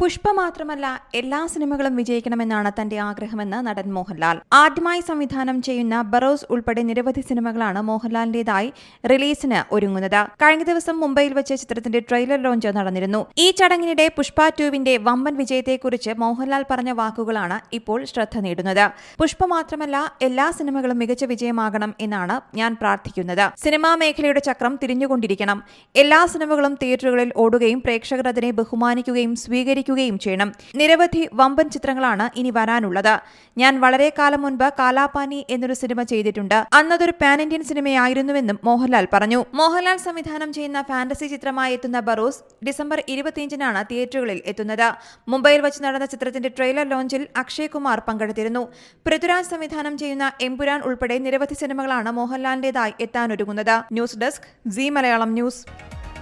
പുഷ്പ മാത്രമല്ല എല്ലാ സിനിമകളും വിജയിക്കണമെന്നാണ് തന്റെ ആഗ്രഹമെന്ന് നടൻ മോഹൻലാൽ. ആദ്യമായി സംവിധാനം ചെയ്യുന്ന ബറോസ് ഉൾപ്പെടെ നിരവധി സിനിമകളാണ് മോഹൻലാലിന്റേതായി റിലീസിന് ഒരുങ്ങുന്നത്. കഴിഞ്ഞ ദിവസം മുംബൈയിൽ വെച്ച് ചിത്രത്തിന്റെ ട്രെയിലർ ലോഞ്ച് നടന്നിരുന്നു. ഈ ചടങ്ങിനിടെ പുഷ്പ ടുവിന്റെ വമ്പൻ വിജയത്തെക്കുറിച്ച് മോഹൻലാൽ പറഞ്ഞ വാക്കുകളാണ് ഇപ്പോൾ ശ്രദ്ധ നേടുന്നത്. പുഷ്പ മാത്രമല്ല എല്ലാ സിനിമകളും മികച്ച വിജയമാകണം എന്നാണ് ഞാൻ പ്രാർത്ഥിക്കുന്നത്. സിനിമാ മേഖലയുടെ ചക്രം തിരിഞ്ഞുകൊണ്ടിരിക്കണം. എല്ലാ സിനിമകളും തിയേറ്ററുകളിൽ ഓടുകയും പ്രേക്ഷകർ അതിനെ ബഹുമാനിക്കുകയും സ്വീകരിക്കുകയും ചെയ്യണം. നിരവധി വമ്പൻ ചിത്രങ്ങളാണ് ഇനി വരാനുള്ളത്. ഞാൻ വളരെ കാലം മുൻപ് കാലാപാനി എന്നൊരു സിനിമ ചെയ്തിട്ടുണ്ട്. അന്നതൊരു പാൻ ഇന്ത്യൻ സിനിമയായിരുന്നുവെന്നും മോഹൻലാൽ പറഞ്ഞു. മോഹൻലാൽ സംവിധാനം ചെയ്യുന്ന ഫാന്റസി ചിത്രമായി എത്തുന്ന ബറോസ് ഡിസംബർ ഇരുപത്തിയഞ്ചിനാണ് തിയേറ്ററുകളിൽ എത്തുന്നത്. മുംബൈയിൽ വെച്ച് നടന്ന ചിത്രത്തിന്റെ ട്രെയിലർ ലോഞ്ചിൽ അക്ഷയ് കുമാർ പങ്കെടുത്തിരുന്നു. പൃഥ്വിരാജ് സംവിധാനം ചെയ്യുന്ന എംപുരാൻ ഉൾപ്പെടെ നിരവധി സിനിമകളാണ് മോഹൻലാലിന്റേതായി എത്താനൊരുങ്ങുന്നത്. News desk Zee Malayalam news.